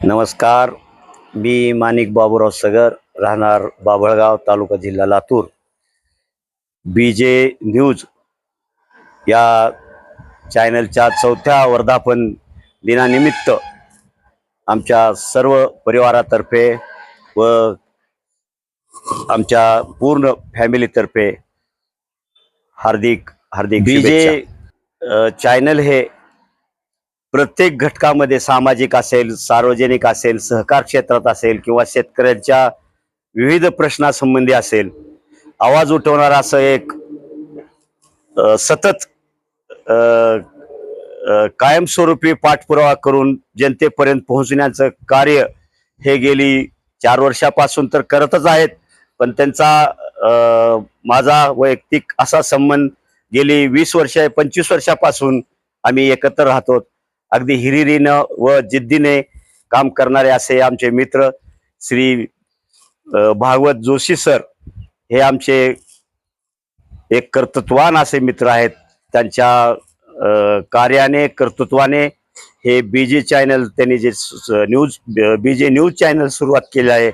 नमस्कार. मी माणिक बाबूराव सगर राहणार बाभळगाव तालुका जिल्हा लातूर. बी जे न्यूज या चॅनलच्या चौथ्या वर्धापन दिनानिमित्त आमच्या सर्व परिवारातर्फे व आमच्या पूर्ण फॅमिलीतर्फे हार्दिक हार्दिक बी जे चॅनल हे प्रत्येक घटकामध्ये सामाजिक असेल सार्वजनिक असेल सहकार क्षेत्रात असेल किंवा शेतकऱ्यांच्या विविध प्रश्नासंबंधी असेल आवाज उठवणारा असं एक सतत कायमस्वरूपी पाठपुरावा करून जनतेपर्यंत पोहोचण्याचं कार्य हे गेली चार वर्षापासून तर करतच आहेत. पण त्यांचा माझा वैयक्तिक असा संबंध गेली वीस वर्ष पंचवीस वर्षापासून आम्ही एकत्र राहतो. अगदी हिरिरीनं व जिद्दीने काम करणारे असे आमचे मित्र श्री भागवत जोशी सर हे आमचे एक कर्तृत्वान असे मित्र आहेत. त्यांच्या कार्याने कर्तृत्वाने हे बीजे चॅनल त्यांनी जे news B news BJ news channel सुरुवात केले आहे.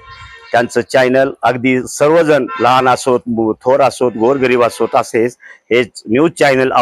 त्यांचं चॅनल अगदी सर्वजण लहान असोत थोर असोत गोरगरीब असोत असेच हे न्यूज चॅनल